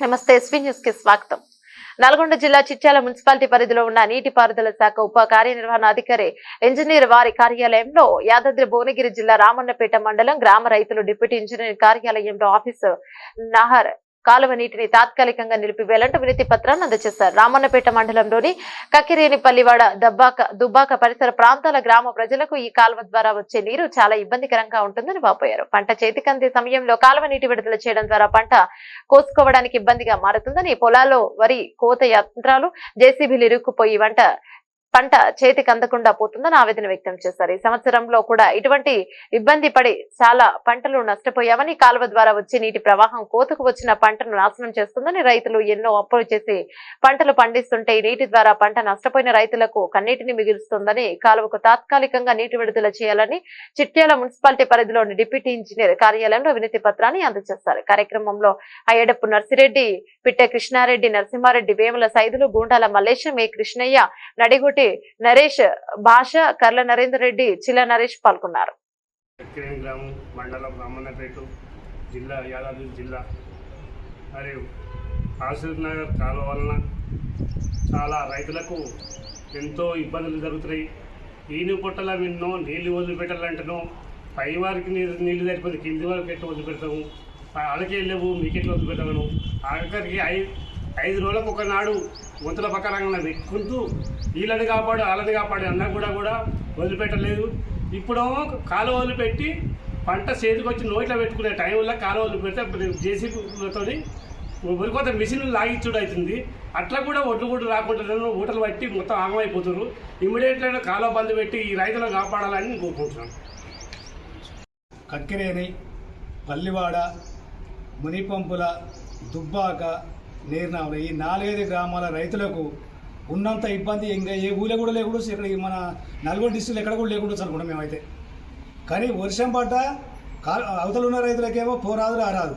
నమస్తే ఎస్వీ న్యూస్కి స్వాగతం. నల్గొండ జిల్లా చిట్యాల మున్సిపాలిటీ పరిధిలో ఉన్న నీటిపారుదల శాఖ ఉప కార్యనిర్వహణ అధికారి ఇంజనీర్ వారి కార్యాలయంలో యాదాద్రి భువనగిరి జిల్లా రామన్నపేట మండలం గ్రామ రైతులు డిప్యూటీ ఇంజనీర్ కార్యాలయంలో ఆఫీసు నహర్ కాలువ నీటిని తాత్కాలికంగా నిలిపివేయాలంటూ వినతి పత్రాన్ని అందజేశారు. రామన్నపేట మండలంలోని కక్కిరేనిపల్లివాడ దబ్బాక దుబ్బాక పరిసర ప్రాంతాల గ్రామ ప్రజలకు ఈ కాలువ ద్వారా వచ్చే నీరు చాలా ఇబ్బందికరంగా ఉంటుందని వాపోయారు. పంట చేతికందే సమయంలో కాలువ నీటి విడుదల చేయడం ద్వారా పంట కోసుకోవడానికి ఇబ్బందిగా మారుతుందని పొలాల్లో వరి కోత యంత్రాలు జేసీబీలు ఇరుక్కుపోయి వంట పంట చేతికి అందకుండా పోతుందని ఆవేదన వ్యక్తం చేశారు. ఈ సంవత్సరంలో కూడా ఇటువంటి ఇబ్బంది పడి చాలా పంటలు నష్టపోయామని కాలువ ద్వారా వచ్చే నీటి ప్రవాహం కోతకు వచ్చిన పంటను నాశనం చేస్తుందని రైతులు ఎన్నో అప్పులు చేసి పంటలు పండిస్తుంటే ఈ నీటి ద్వారా పంట నష్టపోయిన రైతులకు కన్నీటిని మిగులుస్తుందని కాలువకు తాత్కాలికంగా నీటి విడుదల చేయాలని చిట్యాల మున్సిపాలిటీ పరిధిలోని డిప్యూటీ ఇంజనీర్ కార్యాలయంలో వినతి పత్రాన్ని అందజేస్తారు కార్యక్రమంలో అయ్యడప్పు నర్సిరెడ్డి పిట్టె కృష్ణారెడ్డి నరసింహారెడ్డి వేముల సైదులు గూండాల మల్లేశం ఏ కృష్ణయ్య నడిగుటి నరేష్ భాష కర్ల నరేందర్ రెడ్డి చిల నరేష్ పాల్గొన్నారు. గ్రామం మండలం రామన్నపేట జిల్లా యాదాద్రి జిల్లా. మరియు ఆసిఫ్ నగర్ కాలువ వలన చాలా రైతులకు ఎంతో ఇబ్బందులు జరుగుతున్నాయి. ఈను పొట్టల విన్నో నీళ్ళు వదిలిపెట్టాలంటేనో పై వారికి నీళ్ళు నీళ్ళు సరిపోతే కింది వారికి ఎట్లా వదిలిపెడతాము? వాళ్ళకే లేవు ఎట్లా వదిలిపెట్టాము ఆఖరికి ఐదు ఐదు రోజులకు ఒకనాడు వంతుల పక్కన ఎక్కుంటూ వీళ్ళని కాపాడు వాళ్ళని కాపాడు అన్నా కూడా కూడా వదిలిపెట్టలేదు. ఇప్పుడు కాలువ వదిలిపెట్టి పంట చేతికొచ్చి నోట్లో పెట్టుకునే టైంలో కాలువ వదిలిపెడితే జేసీబీలతో ఉరికొత మిషన్ లాగిచ్చుడు అవుతుంది అట్లా కూడా ఒడ్లు కూడా రాకుండా ఊటలు పట్టి మొత్తం ఆగమైపోతున్నారు. ఇమీడియట్గా కాలువ బంద్ పెట్టి ఈ రైతులను కాపాడాలని నేను కోరుకుంటున్నాను. కక్కిరేని పల్లివాడ మునిపంపుల దుబ్బాక నీర్నావుల ఈ నాలుగైదు గ్రామాల రైతులకు ఉన్నంత ఇబ్బంది ఇంకా ఏ ఊళ్ళో కూడా లేకుండా ఇక్కడ మన నల్గొండ డిస్టిక్ ఎక్కడ కూడా లేకుండా అనుకుంటాం మేమైతే. కానీ వర్షం పడ్డ కా అవతల ఉన్న రైతులకేమో పోరాదు రారాదు.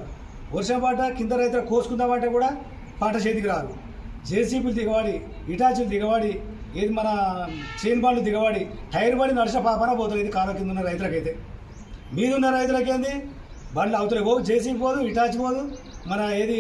వర్షం పడ్డ కింద రైతులు కోసుకుందామంటే కూడా పంట చేతికి రాదు. జేసీబీలు దిగవాడి ఇటాచీలు దిగవాడి ఏది మన చైన్ బాండ్లు దిగవాడి టైర్ బండి నడిచిన పాపన పోతుంది ఇది కాలం కింద ఉన్న రైతులకైతే. మీదున్న రైతులకేంది బండ్లు అవతలే పోవు జేసీబీ పోదు ఇటాచి పోదు మన ఏది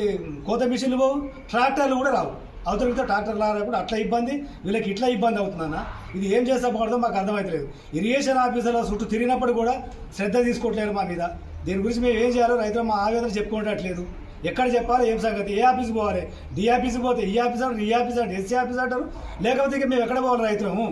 కోత మిషన్లు పోవు ట్రాక్టర్లు కూడా రావు. అవతలతో ట్రాక్టర్లు రాకుండా అట్లా ఇబ్బంది వీళ్ళకి ఇట్లా ఇబ్బంది అవుతుందన్న ఇది ఏం చేస్తా మాకు అర్థమవుతలేదు ఇరిగేషన్ ఆఫీసర్ల చుట్టూ తిరిగినప్పుడు కూడా శ్రద్ధ తీసుకోవట్లేదు మా మీద. దీని గురించి మేము ఏం చేయాలో రైతులు మా ఆవేదన చెప్పుకోవట్లేదు ఎక్కడ చెప్పాలి ఏం సంగతి? ఏ ఆఫీస్కి పోవాలి? డి ఆఫీస్కి పోతే ఈ ఆఫీస్ అంటారు ఈ ఆఫీస్ అంటారు ఎస్సీ ఆఫీస్ అంటారు. లేకపోతే ఇక మేము ఎక్కడ పోవాలి రైతులము?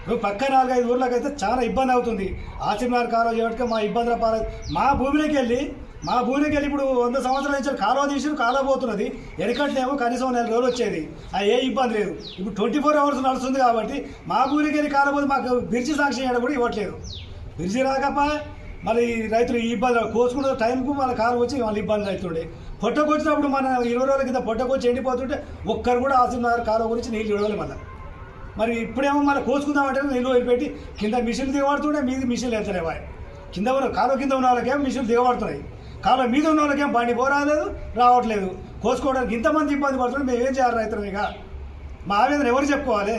ఇప్పుడు పక్క నాలుగైదు ఊర్లకైతే చాలా ఇబ్బంది అవుతుంది. ఆసిమార్ కాలువ మా ఇబ్బందుల పాల మా భూమిలోకి వెళ్ళి మా భూమికి వెళ్ళి ఇప్పుడు వంద సంవత్సరాల నుంచి కాలువ తీసి కాలువ పోతున్నది. ఎనకట్లేమో కనీసం నెల రోజులు వచ్చేది. ఆ ఏ ఇబ్బంది లేదు. ఇప్పుడు ట్వంటీ ఫోర్ అవర్స్ నడుస్తుంది కాబట్టి మా భూమికి వెళ్ళి కాలువ పోతే మాకు బిర్చి సాక్షి చేయడం కూడా ఇవ్వట్లేదు. బిర్చి రాకపా మళ్ళీ రైతులు ఈ ఇబ్బంది కోసుకున్న టైంకు మన కాలు వచ్చి మళ్ళీ ఇబ్బంది అవుతుండే. పొట్టకొచ్చినప్పుడు మన ఇరవై రోజుల కింద పొట్టకొచ్చి ఎండిపోతుంటే ఒక్కరు కూడా ఆసిమార్ కాలువ గురించి నీళ్ళు ఇవ్వాలి మళ్ళీ మరి ఇప్పుడేమో మన కోసుకుందామంటే నిల్వ పెట్టి కింద మిషన్లు దిగబడుతుంటే మీది మిషన్లు వెళ్తలేవా కింద ఉన్న కాలువ కింద ఉన్న వాళ్ళకేమో మిషన్లు దిగబడుతున్నాయి. కాలం మీద ఉన్న వాళ్ళకేం బండి పోరాలేదు రావట్లేదు. కోసుకోవడానికి ఇంతమంది ఇబ్బంది పడుతుంటే మేము ఏం చేయాలి రైతులు ఇక? మా ఆవేదన ఎవరు చెప్పుకోవాలి?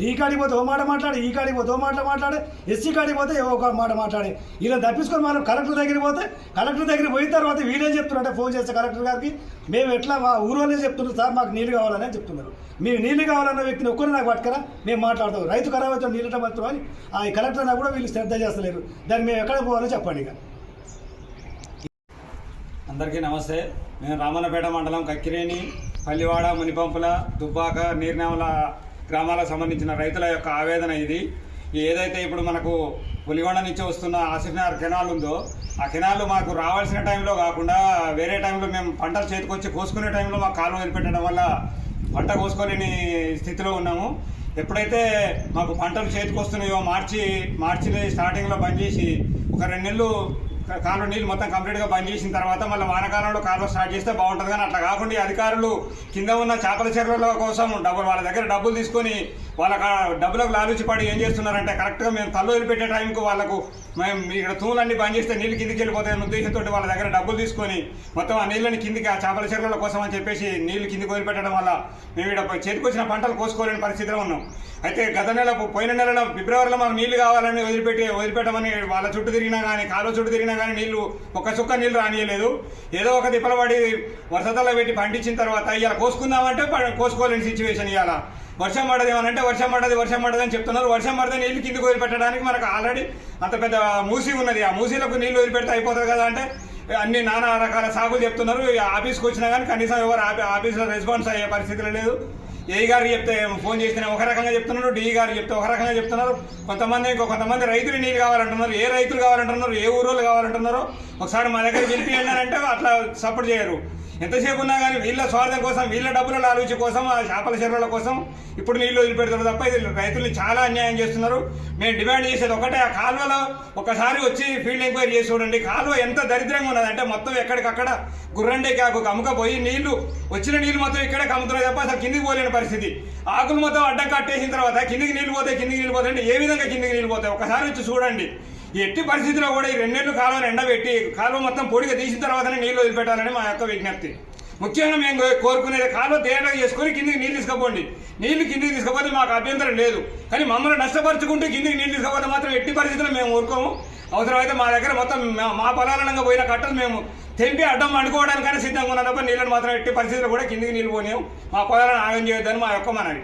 డీ కాడికి పోతే ఓ మాట మాట్లాడి ఈ కాడికి పోతే ఓ మాట మాట్లాడి ఎస్సీ కాడికి పోతే ఒక మాట మాట్లాడి. ఇలా తప్పించుకొని మనం కలెక్టర్ దగ్గరికి పోతే కలెక్టర్ దగ్గరికి పోయిన తర్వాత వీళ్ళేం చెప్తున్నారంటే ఫోన్ చేస్తే కలెక్టర్ గారికి మేము ఎట్లా మా ఊరోనే చెప్తున్నారు సార్ మాకు నీళ్ళు కావాలని చెప్తున్నారు. మీరు నీళ్ళు కావాలన్న వ్యక్తిని ఒక్కరు నాకు పట్టుకరా మేము మాట్లాడతాం. రైతు ఖరాబ్ అవుతాం నీళ్ళ మాత్రం అని ఆ కలెక్టర్ అయినా కూడా వీళ్ళు శ్రద్ధ చేస్తలేరు. దాన్ని మేము ఎక్కడ పోవాలో చెప్పండి ఇక. అందరికీ నమస్తే. నేను రామన్నపేట మండలం కక్కిరేని పల్లివాడ మునిపంపుల దుబ్బాక నీర్నామల గ్రామాలకు సంబంధించిన రైతుల యొక్క ఆవేదన ఇది. ఏదైతే ఇప్పుడు మనకు పులిగొండ నుంచి వస్తున్న ఆసిఫ్నగర్ కెనాల్ ఉందో ఆ కెనాల్ మాకు రావాల్సిన టైంలో కాకుండా వేరే టైంలో మేము పంటలు చేతికొచ్చి కోసుకునే టైంలో మాకు కాలువ వదిలిపెట్టడం వల్ల పంట కోసుకోలేని స్థితిలో ఉన్నాము. ఎప్పుడైతే మాకు పంటలు చేతికి వస్తున్నాయో మార్చి మార్చి స్టార్టింగ్లో బంద్ చేసి ఒక రెండు నెలలు కాలువ నీళ్ళు మొత్తం కంప్లీట్గా బంద్ చేసిన తర్వాత మళ్ళీ వానకాలంలో కాలువ స్టార్ట్ చేస్తే బాగుంటుంది కానీ అట్లా కాకుండా అధికారులు కింద ఉన్న చేపల చెరువుల కోసం డబ్బులు వాళ్ళ దగ్గర డబ్బులు తీసుకొని వాళ్ళకి డబ్బులకు లాలుచి పడి ఏం చేస్తున్నారంటే కరెక్ట్గా మేము తల్లు వదిలిపెట్టే టైంకు వాళ్ళకు మేము ఇక్కడ తూములన్నీ బంద్ చేస్తే నీళ్ళు కిందికి వెళ్ళిపోతాయన్న ఉద్దేశంతో వాళ్ళ దగ్గర డబ్బులు తీసుకొని మొత్తం ఆ నీళ్ళని కిందికి ఆ చేపల చెరువుల కోసం అని చెప్పేసి నీళ్ళు కిందికి వదిలిపెట్టడం వల్ల మేము ఇక్కడ చేతికొచ్చిన పంటలు కోసుకోలేని పరిస్థితిలో ఉన్నాం. అయితే గత నెల పోయిన నెలలో ఫిబ్రవరిలో మాకు నీళ్ళు కావాలని వదిలిపెట్టి వదిలిపెట్టమని వాళ్ళ చుట్టూ తిరిగినా కానీ కాలువ చుట్టూ తిరిగినా కానీ నీళ్ళు ఒక్క చుక్క నీళ్ళు రానియలేదు. ఏదో ఒక తిప్పలపడి వర్షతల్లో పెట్టి పండించిన తర్వాత ఇవాళ కోసుకుందామంటే కోసుకోలేని సిచ్యువేషన్ ఇవాళ వర్షం పడదు ఏమనంటే వర్షం పడదు వర్షం పడదు అని చెప్తున్నారు. వర్షం పడితే నీళ్ళు కిందికి వదిలిపెట్టడానికి మనకు ఆల్రెడీ అంత పెద్ద మూసీ ఉన్నది. ఆ మూసీలకు నీళ్ళు వదిలిపెడితే అయిపోతుంది కదా అంటే అన్ని నానా రకాల సాగులు చెప్తున్నారు. ఈ ఆఫీస్కి వచ్చినా కానీ కనీసం ఎవరు ఆఫీస్లో రెస్పాన్స్ అయ్యే పరిస్థితులు లేదు. ఏ గారు చెప్తే ఫోన్ చేస్తే ఒక రకంగా చెప్తున్నారు. డి గారు చెప్తే ఒక రకంగా చెప్తున్నారు. కొంతమంది ఇంకో కొంతమంది రైతులు నీళ్ళు కావాలంటున్నారు. ఏ రైతులు కావాలంటున్నారు? ఏ ఊరోళ్ళు కావాలంటున్నారో? ఒకసారి మా దగ్గర పిలిపియండి అంటే అట్లా సపోర్ట్ చేయరు. ఎంతసేపు ఉన్నా కానీ వీళ్ళ స్వార్థం కోసం వీళ్ళ డబ్బుల ఆలోచన కోసం ఆ చేపల చెరువుల కోసం ఇప్పుడు నీళ్ళు వదిలిపెడతారు తప్ప ఇది రైతుల్ని చాలా అన్యాయం చేస్తున్నారు. మేము డిమాండ్ చేసేది ఒకటే ఆ కాలువలో ఒకసారి వచ్చి ఫీల్డ్ ఎంక్వైరీ చేసి చూడండి. కాలువ ఎంత దరిద్రంగా ఉన్నది అంటే మొత్తం ఎక్కడికక్కడ గుర్రండే కాకు కమ్ముకపోయి నీళ్ళు వచ్చిన నీళ్ళు మొత్తం ఇక్కడే కమ్ముతున్నాయి తప్ప అసలు కిందికి పోలేని పరిస్థితి. ఆకులు మొత్తం అడ్డం కట్టేసిన తర్వాత కిందికి నీళ్ళు పోతాయి కిందికి నీళ్ళు పోతాయి అంటే ఏ విధంగా కిందికి నీళ్ళు పోతాయి? ఒకసారి వచ్చి చూడండి. ఎట్టి పరిస్థితిలో కూడా ఈ రెండేళ్ళు కాలువను ఎండబెట్టి కాలువ మొత్తం పొడిగా తీసిన తర్వాతనే నీళ్ళు వదిలిపెట్టాలని మా యొక్క విజ్ఞప్తి. ముఖ్యంగా మేము కోరుకునేది కాలువ తేడా చేసుకొని కిందికి నీళ్ళు తీసుకుపోండి. నీళ్ళు కిందికి తీసుకుపోతే మాకు అభ్యంతరం లేదు. కానీ మమ్మల్ని నష్టపరుచుకుంటూ కిందికి నీళ్ళు తీసుకుపోతే మాత్రం ఎట్టి పరిస్థితుల్లో మేము ఊరుకోము. అవసరమైతే మా దగ్గర మొత్తం మా- మా పొలాలంగా పోయిన కట్టలు మేము తెంపి అడ్డం అనుకోవడానికైనా సిద్ధంగా ఉన్నాం తప్ప నీళ్ళని మాత్రం ఎట్టి పరిస్థితుల్లో కూడా కిందికి నీళ్ళు పోనేము మా పొలాలను ఆగం చేయొద్దని మా యొక్క మనవి.